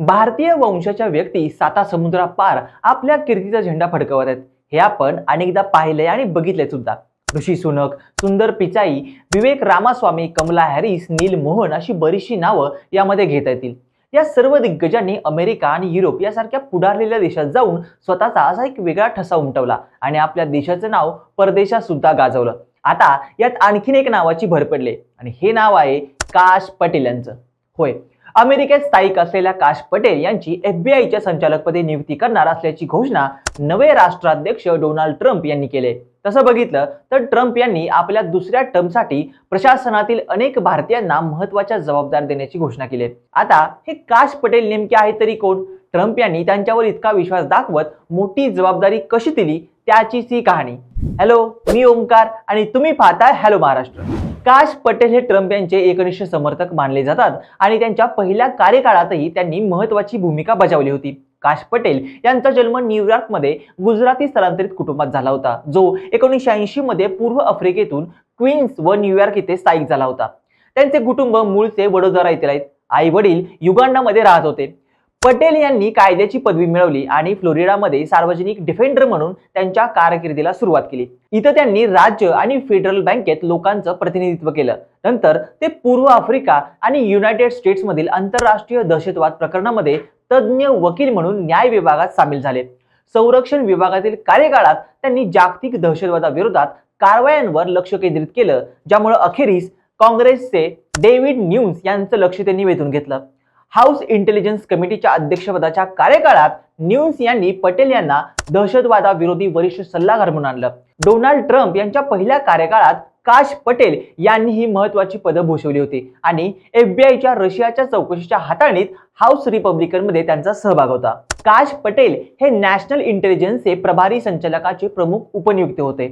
भारतीय वंशाच्या व्यक्ती साता समुद्रापार आपल्या कीर्तीचा झेंडा फडकवत आहेत. हे आपण अनेकदा पाहिले आणि बघितले सुद्धा. ऋषी सुनक सुंदर पिचाई विवेक रामास्वामी कमला हॅरिस नील मोहन अशी बरीचशी नावं यामध्ये घेता येतील. या सर्व दिग्गजांनी अमेरिका आणि युरोप यासारख्या पुढारलेल्या देशात जाऊन स्वतःचा असा एक वेगळा ठसा उमटवला आणि आपल्या देशाचं नाव परदेशात सुद्धा गाजवलं. आता यात आणखीन एक नावाची भर पडली आणि हे नाव आहे काश पटेल यांचं. होय अमेरिकेत स्थायिक असलेल्या काश पटेल यांची एफबीआयच्या संचालकपदी नियुक्ती करणार असल्याची घोषणा नवे राष्ट्राध्यक्ष डोनाल्ड ट्रम्प यांनी केले. तसं बघितलं तर ट्रम्प यांनी आपल्या दुसऱ्या टर्मसाठी प्रशासनातील अनेक भारतीयांना महत्त्वाच्या जबाबदार देण्याची घोषणा केली. आता हे काश पटेल नेमके आहेत तरी कोण? ट्रम्प यांनी त्यांच्यावर इतका विश्वास दाखवत मोठी जबाबदारी कशी दिली? त्याचीच ही कहाणी. हॅलो मी ओमकार आणि तुम्ही पाहताय हॅलो महाराष्ट्र. काश पटेल हे ट्रम्प यांचे एकनिष्ठ समर्थक मानले जातात आणि त्यांच्या पहिल्या कार्यकाळातही त्यांनी महत्वाची भूमिका बजावली होती. काश पटेल यांचा जन्म न्यूयॉर्कमध्ये गुजराती स्थलांतरित कुटुंबात झाला होता जो एकोणीसशे ऐंशी मध्ये पूर्व आफ्रिकेतून क्वीन्स व न्यूयॉर्क येथे स्थायिक झाला होता. त्यांचे कुटुंब मूळचे वडोदरा येथील आहेत. आई वडील युगांडामध्ये राहत होते. पटेल यांनी कायद्याची पदवी मिळवली आणि फ्लोरिडामध्ये सार्वजनिक डिफेंडर म्हणून त्यांच्या कारकिर्दीला सुरुवात केली. इथं त्यांनी राज्य आणि फेडरल बँकेत लोकांचं प्रतिनिधित्व केलं. नंतर ते पूर्व आफ्रिका आणि युनायटेड स्टेट्समधील आंतरराष्ट्रीय दहशतवाद प्रकरणामध्ये तज्ज्ञ वकील म्हणून न्याय विभागात सामील झाले. संरक्षण विभागातील कार्यकाळात त्यांनी जागतिक दहशतवादाविरोधात कारवायांवर लक्ष केंद्रित केलं ज्यामुळे अखेरीस काँग्रेसचे डेव्हिड न्यूज यांचं लक्ष त्यांनी वेधून घेतलं. हाऊस इंटेलिजन्स कमिटीच्या अध्यक्षपदाच्या कार्यकाळात न्यूज यांनी पटेल यांना दहशतवादाविरोधी वरिष्ठ सल्लागार म्हणून आणलं. डोनाल्ड ट्रम्प यांच्या पहिल्या कार्यकाळात काश पटेल यांनी ही महत्वाची पदं भूषवली होती आणि एफबीआयच्या रशियाच्या चौकशीच्या हाताळणीत हाऊस रिपब्लिकनमध्ये त्यांचा सहभाग होता. काश पटेल हे नॅशनल इंटेलिजन्सचे प्रभारी संचालकाचे प्रमुख उपनियुक्त होते.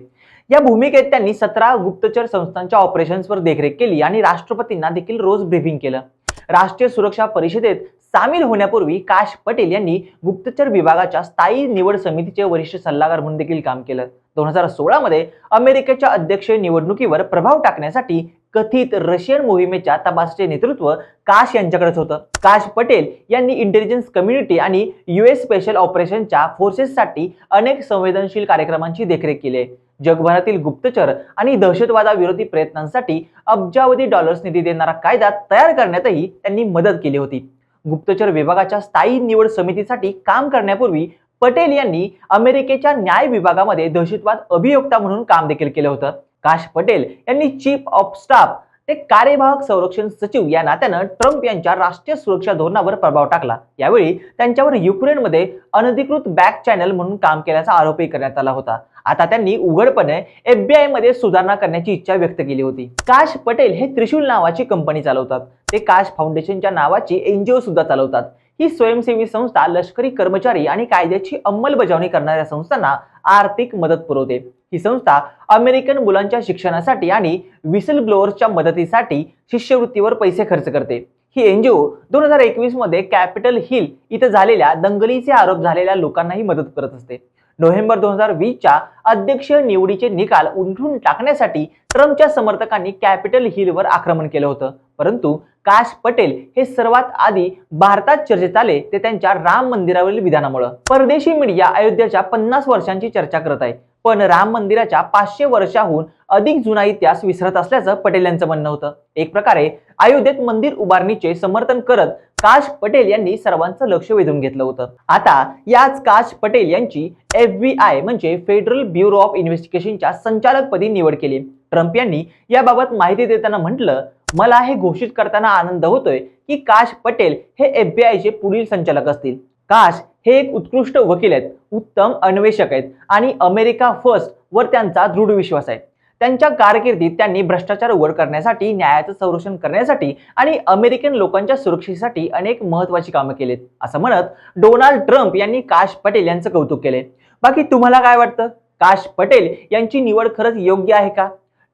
या भूमिकेत त्यांनी सतरा गुप्तचर संस्थांच्या ऑपरेशन्सवर देखरेख केली आणि राष्ट्रपतींना देखील रोज ब्रीफिंग केलं. राष्ट्रीय सुरक्षा परिषदेत सामील होण्यापूर्वी काश पटेल यांनी गुप्तचर विभागाच्या स्थायी निवड समितीचे वरिष्ठ सल्लागार म्हणून देखील काम केलं. दोन हजार सोळामध्ये अमेरिकेच्या अध्यक्षीय निवडणुकीवर प्रभाव टाकण्यासाठी कथित रशियन मोहिमेच्या तपासाचे नेतृत्व काश यांच्याकडेच होतं. काश पटेल यांनी इंटेलिजन्स कम्युनिटी आणि युएस स्पेशल ऑपरेशनच्या फोर्सेससाठी अनेक संवेदनशील कार्यक्रमांची देखरेख केली जगभरातील गुप्तचर आणि दहशतवादाविरोधी प्रयत्नांसाठी अब्जावधी डॉलर्स निधी देणारा कायदा तयार करण्यातही त्यांनी मदत केली होती. गुप्तचर विभागाच्या स्थायी निवड समितीसाठी काम करण्यापूर्वी पटेल यांनी अमेरिकेच्या न्याय विभागामध्ये दहशतवाद अभियोक्ता म्हणून काम देखील केलं होतं. काश पटेल यांनी चीफ ऑफ स्टाफ ते कार्यवाहक संरक्षण सचिव या नात्यानं ट्रम्प यांच्या राष्ट्रीय सुरक्षा धोरणावर प्रभाव टाकला. यावेळी त्यांच्यावर युक्रेनमध्ये अनधिकृत बॅक चॅनल म्हणून काम केल्याचा आरोपही करण्यात आला होता. आता त्यांनी उघडपणे एफबीआयमध्ये सुधारणा करण्याची इच्छा व्यक्त केली होती. काश पटेल हे त्रिशूल नावाची कंपनी चालवतात. ते काश फाउंडेशनच्या नावाची एनजीओ सुद्धा चालवतात. ही स्वयंसेवी संस्था लष्करी कर्मचारी आणि कायद्याची अंमलबजावणी करणाऱ्या संस्थांना आर्थिक मदत पुरवते. ही संस्था अमेरिकन मुलांच्या शिक्षणासाठी आणि विसल ब्लोअर्सच्या मदतीसाठी शिष्यवृत्तीवर पैसे खर्च करते. ही एनजीओ दोन हजार एकवीसमध्ये कॅपिटल हिल इथं झालेल्या दंगलीचे आरोप झालेल्या लोकांनाही मदत करत असते. नोव्हेंबर दोन हजार वीसच्या अध्यक्षीय निवडीचे निकाल उलटून टाकण्यासाठी ट्रम्पच्या समर्थकांनी कॅपिटल हिलवर आक्रमण केलं होतं. परंतु काश पटेल हे सर्वात आधी भारतात चर्चेत आले ते त्यांच्या राम मंदिरावरील विधानामुळे. परदेशी मीडिया अयोध्येच्या पन्नास वर्षांची चर्चा करत आहे. पण राम मंदिराच्या पाचशे वर्षाहून अधिक जुना इतिहास विसरत असल्याचं पटेल यांचं म्हणणं होतं. एक प्रकारे अयोध्येत मंदिर उभारणीचे समर्थन करत काश पटेल यांनी सर्वांचं लक्ष वेधून घेतलं होतं. आता याच काश पटेल यांची एफबीआय म्हणजे फेडरल ब्युरो ऑफ इन्व्हेस्टिगेशनच्या संचालकपदी निवड केली. ट्रम्प यांनी याबाबत माहिती देताना म्हटलं मला हे घोषित करताना आनंद होतोय की काश पटेल हे एफबीआयचे पुढील संचालक असतील. काश हे एक उत्कृष्ट वकील आहेत उत्तम अन्वेषक आहेत आणि अमेरिका फर्स्ट वर त्यांचा दृढ विश्वास आहे. त्यांच्या कारकिर्दीत त्यांनी भ्रष्टाचार उघड करण्यासाठी न्यायाचं संरक्षण करण्यासाठी आणि अमेरिकन लोकांच्या सुरक्षेसाठी अनेक महत्वाची कामं केलीत. असं म्हणत डोनाल्ड ट्रम्प यांनी काश पटेल यांचं कौतुक केले बाकी तुम्हाला काय वाटतं? काश पटेल यांची निवड खरंच योग्य आहे का?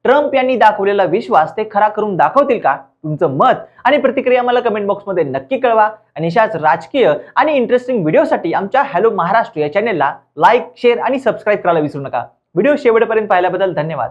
ट्रम्प यांनी दाखवलेला विश्वास ते खरा करून दाखवतील का? तुमचं मत आणि प्रतिक्रिया मला कमेंट बॉक्समध्ये नक्की कळवा. आणि अशाच राजकीय आणि इंटरेस्टिंग व्हिडिओसाठी आमच्या हॅलो महाराष्ट्र या चॅनेलला लाईक शेअर आणि सबस्क्राईब करायला विसरू नका. व्हिडिओ शेवटपर्यंत पाहिल्याबद्दल धन्यवाद.